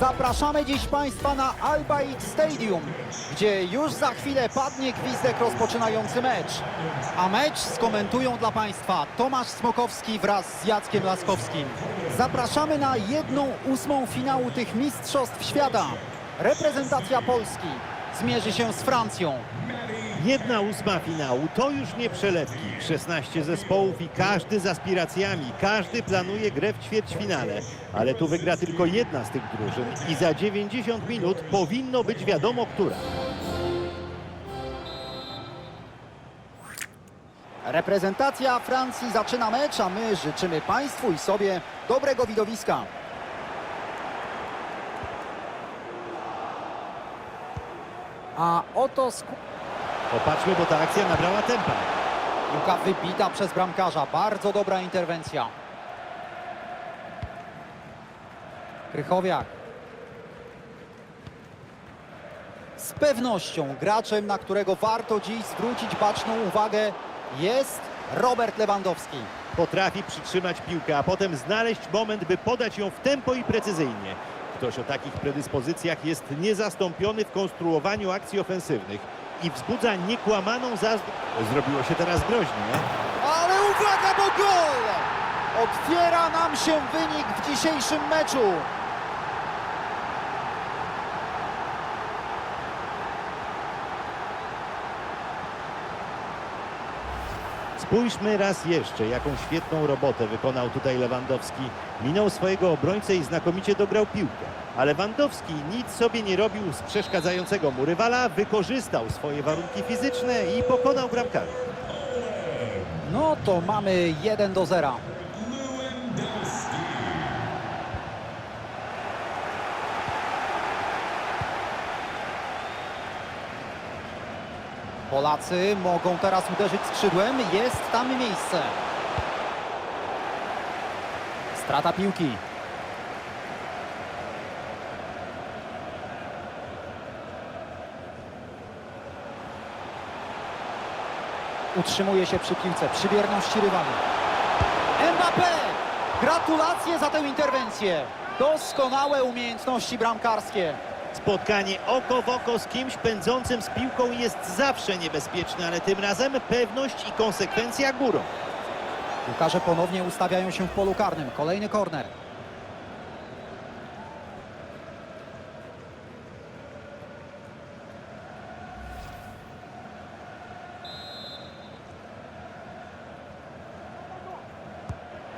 Zapraszamy dziś Państwa na Al Bayt Stadium, gdzie już za chwilę padnie gwizdek rozpoczynający mecz. A mecz skomentują dla Państwa Tomasz Smokowski wraz z Jackiem Laskowskim. Zapraszamy na jedną ósmą finału tych Mistrzostw Świata. Reprezentacja Polski zmierzy się z Francją. Jedna ósma finału to już nie przelewki. 16 zespołów i każdy z aspiracjami. Każdy planuje grę w ćwierćfinale. Ale tu wygra tylko jedna z tych drużyn i za 90 minut powinno być wiadomo, która. Reprezentacja Francji zaczyna mecz, a my życzymy Państwu i sobie dobrego widowiska. A oto. Popatrzmy, bo ta akcja nabrała tempa. Piłka wybita przez bramkarza. Bardzo dobra interwencja. Krychowiak. Z pewnością graczem, na którego warto dziś zwrócić baczną uwagę jest Robert Lewandowski. Potrafi przytrzymać piłkę, a potem znaleźć moment, by podać ją w tempo i precyzyjnie. Ktoś o takich predyspozycjach jest niezastąpiony w konstruowaniu akcji ofensywnych i wzbudza niekłamaną zazdrość. Zrobiło się teraz groźnie. Ale uwaga, bo gol! Otwiera nam się wynik w dzisiejszym meczu. Spójrzmy raz jeszcze, jaką świetną robotę wykonał tutaj Lewandowski. Minął swojego obrońcę i znakomicie dograł piłkę. A Lewandowski nic sobie nie robił z przeszkadzającego mu rywala, wykorzystał swoje warunki fizyczne i pokonał bramkarza. No to mamy 1 do 0. Polacy mogą teraz uderzyć skrzydłem. Jest tam miejsce. Strata piłki. Utrzymuje się przy piłce, przy wierności rywali. Mbappé! Gratulacje za tę interwencję. Doskonałe umiejętności bramkarskie. Spotkanie oko w oko z kimś pędzącym z piłką jest zawsze niebezpieczne, ale tym razem pewność i konsekwencja górą. Piłkarze ponownie ustawiają się w polu karnym. Kolejny korner.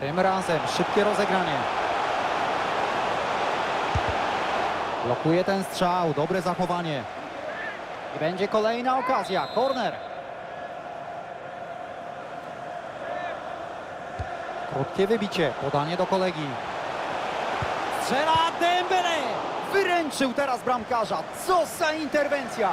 Tym razem szybkie rozegranie. Blokuje ten strzał. Dobre zachowanie. I będzie kolejna okazja. Korner. Krótkie wybicie, podanie do kolegi. Strzela Dembele! Wyręczył teraz bramkarza. Co za interwencja!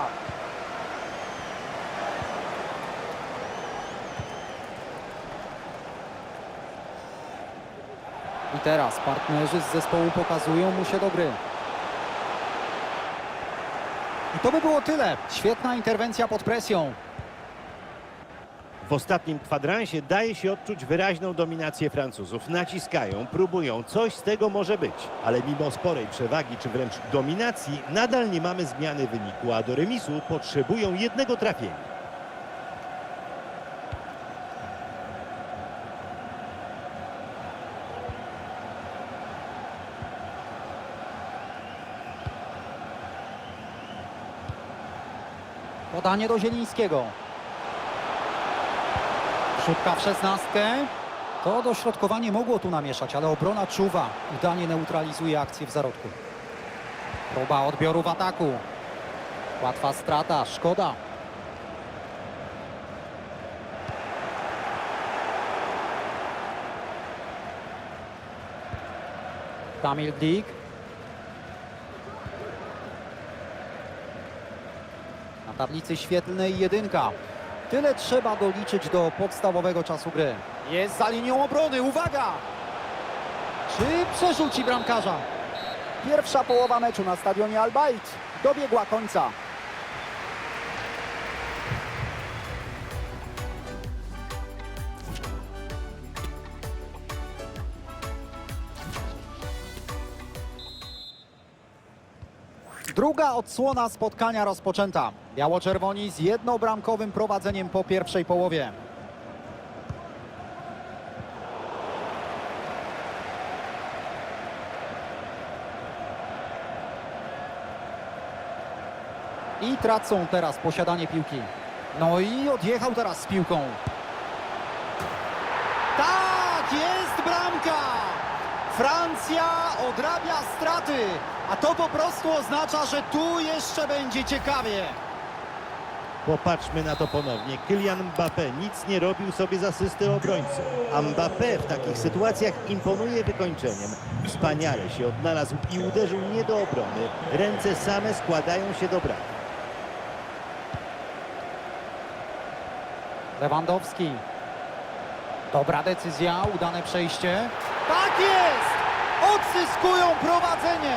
I teraz partnerzy z zespołu pokazują mu się do gry. I to by było tyle. Świetna interwencja pod presją. W ostatnim kwadransie daje się odczuć wyraźną dominację Francuzów. Naciskają, próbują, coś z tego może być. Ale mimo sporej przewagi czy wręcz dominacji nadal nie mamy zmiany wyniku, a do remisu potrzebują jednego trafienia. Podanie do Zielińskiego. Szutka w szesnastkę. To dośrodkowanie mogło tu namieszać, ale obrona czuwa. Udanie neutralizuje akcję w zarodku. Próba odbioru w ataku. Łatwa strata, szkoda. Kamil Glik. Tablicy świetlnej jedynka. Tyle trzeba doliczyć do podstawowego czasu gry. Jest za linią obrony, uwaga! Czy przerzuci bramkarza? Pierwsza połowa meczu na stadionie Al Bayt dobiegła końca. Druga odsłona spotkania rozpoczęta. Biało-czerwoni z jednobramkowym prowadzeniem po pierwszej połowie. I tracą teraz posiadanie piłki. No i odjechał teraz z piłką. Tak, jest bramka! Francja odrabia straty, a to po prostu oznacza, że tu jeszcze będzie ciekawie. Popatrzmy na to ponownie. Kylian Mbappé nic nie robił sobie z asysty obrońcy. A Mbappé w takich sytuacjach imponuje wykończeniem. Wspaniale się odnalazł i uderzył nie do obrony. Ręce same składają się do brak. Lewandowski. Dobra decyzja, udane przejście. Tak jest! Odzyskują prowadzenie.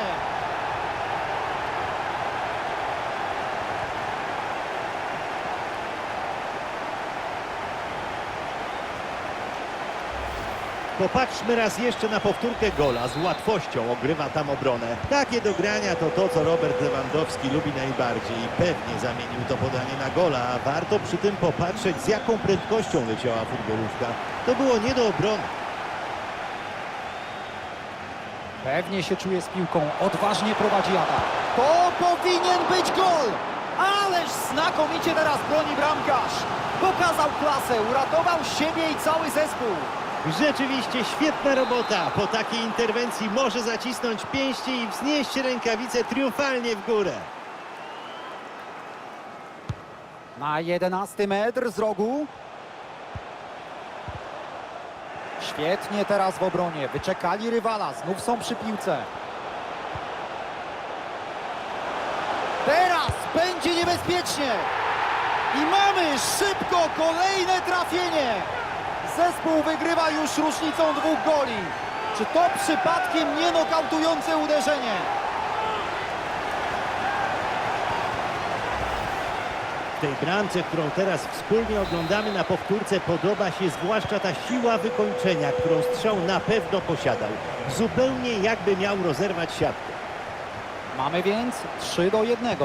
Popatrzmy raz jeszcze na powtórkę gola. Z łatwością ogrywa tam obronę. Takie dogrania to to, co Robert Lewandowski lubi najbardziej. Pewnie zamienił to podanie na gola, a warto przy tym popatrzeć, z jaką prędkością leciała futbolówka. To było nie do obrony. Pewnie się czuje z piłką, odważnie prowadzi atak. To powinien być gol! Ależ znakomicie teraz broni bramkarz. Pokazał klasę, uratował siebie i cały zespół. Rzeczywiście świetna robota. Po takiej interwencji może zacisnąć pięści i wznieść rękawice triumfalnie w górę. Na 11 metr z rogu. Świetnie teraz w obronie. Wyczekali rywala. Znów są przy piłce. Teraz będzie niebezpiecznie. I mamy szybko kolejne trafienie. Zespół wygrywa już różnicą dwóch goli. Czy to przypadkiem nie nokautujące uderzenie? W tej bramce, którą teraz wspólnie oglądamy na powtórce, podoba się zwłaszcza ta siła wykończenia, którą strzał na pewno posiadał. Zupełnie jakby miał rozerwać siatkę. Mamy więc 3 do 1.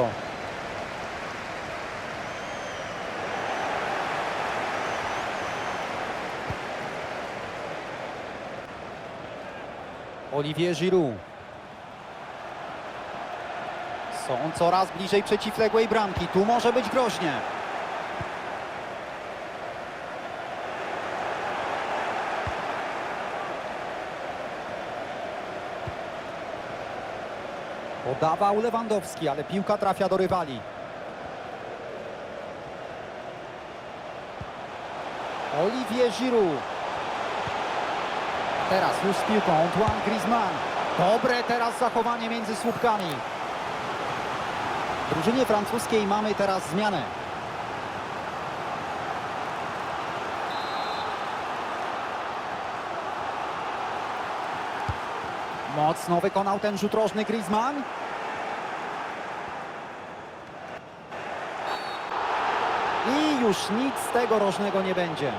Olivier Giroud. Są coraz bliżej przeciwległej bramki. Tu może być groźnie. Podawał Lewandowski, ale piłka trafia do rywali. Olivier Giroud. Teraz już z piłką Antoine Griezmann. Dobre teraz zachowanie między słupkami. W drużynie francuskiej mamy teraz zmianę. Mocno wykonał ten rzut rożny Griezmann. I już nic z tego rożnego nie będzie.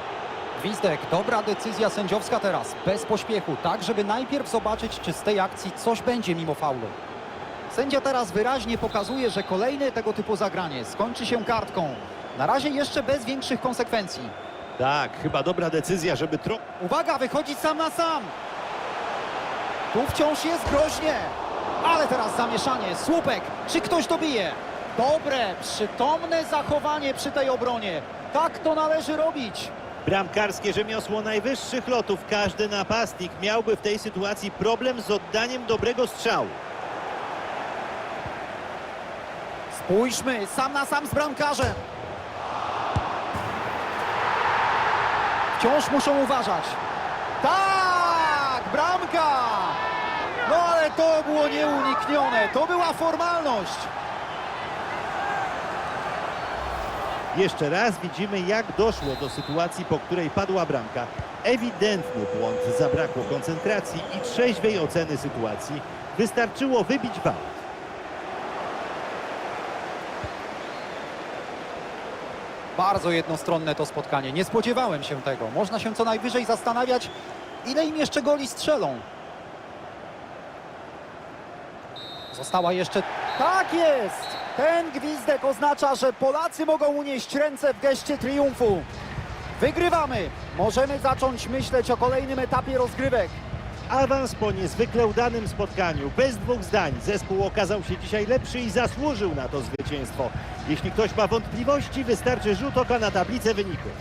Gwizdek, dobra decyzja sędziowska teraz, bez pośpiechu, tak żeby najpierw zobaczyć, czy z tej akcji coś będzie mimo faulu. Sędzia teraz wyraźnie pokazuje, że kolejne tego typu zagranie skończy się kartką. Na razie jeszcze bez większych konsekwencji. Tak, chyba dobra decyzja, żeby tro... Uwaga, wychodzi sam na sam. Tu wciąż jest groźnie. Ale teraz zamieszanie. Słupek, czy ktoś dobije? Dobre, przytomne zachowanie przy tej obronie. Tak to należy robić. Bramkarskie rzemiosło najwyższych lotów. Każdy napastnik miałby w tej sytuacji problem z oddaniem dobrego strzału. Spójrzmy, sam na sam z bramkarzem. Wciąż muszą uważać. Tak, bramka! No ale to było nieuniknione. To była formalność. Jeszcze raz widzimy, jak doszło do sytuacji, po której padła bramka. Ewidentny błąd, zabrakło koncentracji i trzeźwej oceny sytuacji. Wystarczyło wybić wał. Bardzo jednostronne to spotkanie. Nie spodziewałem się tego. Można się co najwyżej zastanawiać, ile im jeszcze goli strzelą. Została jeszcze... Tak jest! Ten gwizdek oznacza, że Polacy mogą unieść ręce w geście triumfu. Wygrywamy! Możemy zacząć myśleć o kolejnym etapie rozgrywek. Awans po niezwykle udanym spotkaniu. Bez dwóch zdań zespół okazał się dzisiaj lepszy i zasłużył na to zwycięstwo. Jeśli ktoś ma wątpliwości, wystarczy rzut oka na tablicę wyników.